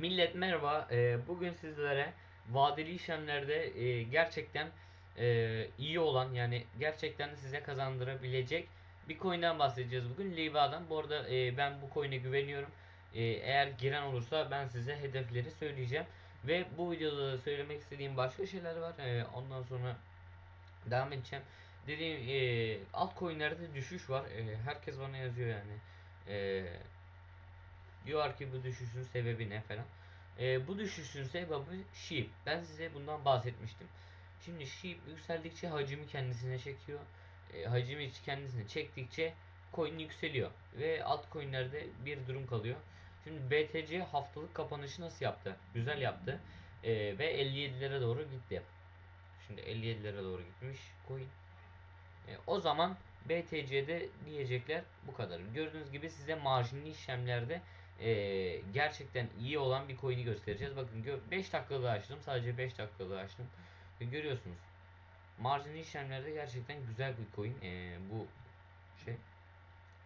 Millet merhaba. Ee, bugün sizlere vadeli işlemlerde e, gerçekten e, iyi olan yani gerçekten de size kazandırabilecek bir coin'den bahsedeceğiz bugün. Liba'dan. Bu arada e, ben bu coin'e güveniyorum. E, eğer giren olursa ben size hedefleri söyleyeceğim. Ve bu videoda da söylemek istediğim başka şeyler var. E, ondan sonra devam edeceğim. Dediğim e, altcoin'lerde düşüş var. E, herkes bana yazıyor yani. E, diyor ki bu düşüşün sebebi ne falan. E, bu düşüşün sebebi Sheep. Ben size bundan bahsetmiştim. Şimdi Sheep yükseldikçe hacmi kendisine çekiyor. E, hacmi kendisine çektikçe coin yükseliyor. Ve altcoin'lerde bir durum kalıyor. Şimdi BTC haftalık kapanışı nasıl yaptı? Güzel yaptı. E, ve 57'lere doğru gitti. Şimdi 57'lere doğru gitmiş coin. E, o zaman BTC'de diyecekler bu kadar. Gördüğünüz gibi size marjinli işlemlerde e, gerçekten iyi olan bir coin'i göstereceğiz. Bakın 5 dakikalığı açtım. Sadece 5 dakikalığı açtım. Ve görüyorsunuz. Marjinli işlemlerde gerçekten güzel bir coin. E, bu şey.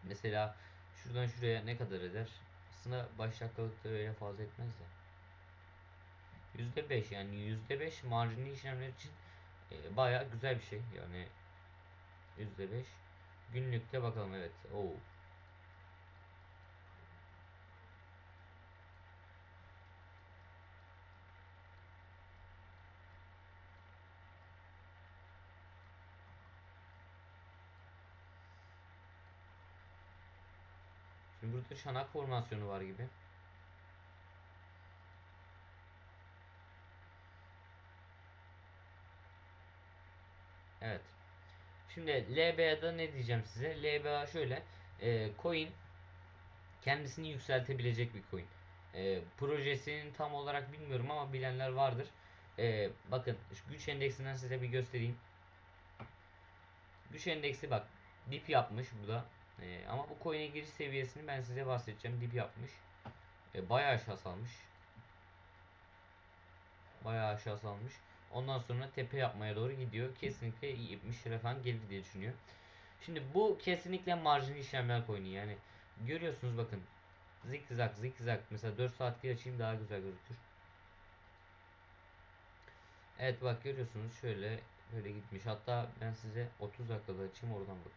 Mesela şuradan şuraya ne kadar eder? Aslında baş dakikalıkta öyle fazla etmez de. %5 yani %5 marjinli işlemler için e, bayağı güzel bir şey. Yani %5 günlükte bakalım evet. Oo. Şimdi burada çanak formasyonu var gibi. Evet. Şimdi LBA'da ne diyeceğim size? LBA şöyle. E, coin kendisini yükseltebilecek bir coin. E, projesinin tam olarak bilmiyorum ama bilenler vardır. E, bakın güç endeksinden size bir göstereyim. Güç endeksi bak dip yapmış bu da. E, ama bu coin'e giriş seviyesini ben size bahsedeceğim. Dip yapmış. E, bayağı aşağı salmış. Bayağı aşağı salmış. Ondan sonra tepe yapmaya doğru gidiyor. Kesinlikle 70 lira falan gelir diye düşünüyor. Şimdi bu kesinlikle marjinal işlemler coin'i yani. Görüyorsunuz bakın. Zikzak zikzak mesela 4 saatlik açayım daha güzel gözükür. Evet bak görüyorsunuz şöyle böyle gitmiş. Hatta ben size 30 dakikada açayım oradan bak.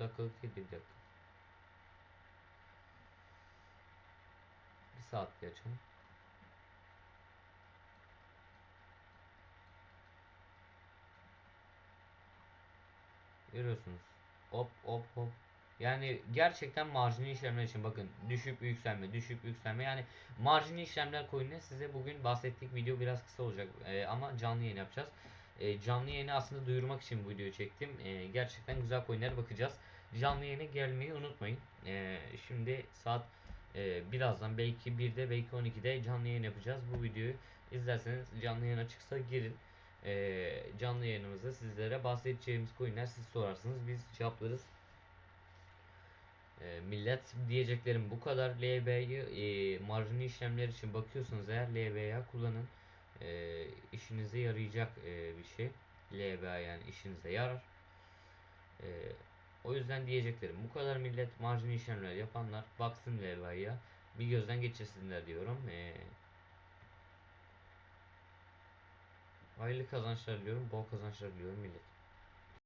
30 dakikalık değil bir dakika. Bir saatli açalım. Görüyorsunuz. Hop hop hop. Yani gerçekten marjinal işlemler için bakın düşüp yükselme düşüp yükselme yani marjinal işlemler coin'e size bugün bahsettiğim video biraz kısa olacak ee, ama canlı yayın yapacağız. Ee, canlı yayını aslında duyurmak için bu videoyu çektim. Ee, gerçekten güzel coin'lere bakacağız. Canlı yayına gelmeyi unutmayın. Ee, şimdi saat e, birazdan belki 1'de belki 12'de canlı yayın yapacağız. Bu videoyu izlerseniz canlı yayın açıksa girin e, canlı yayınımızda sizlere bahsedeceğimiz coinler siz sorarsınız biz cevaplarız. E, millet diyeceklerim bu kadar LB'yi e, marjinal işlemler için bakıyorsanız eğer LB'ye kullanın. E, işinize yarayacak e, bir şey. LBA yani işinize yarar. E, o yüzden diyeceklerim bu kadar millet marjinal işlemler yapanlar baksın LBA'ya bir gözden geçirsinler diyorum. E, Hayırlı kazançlar diliyorum. Bol kazançlar diliyorum millet.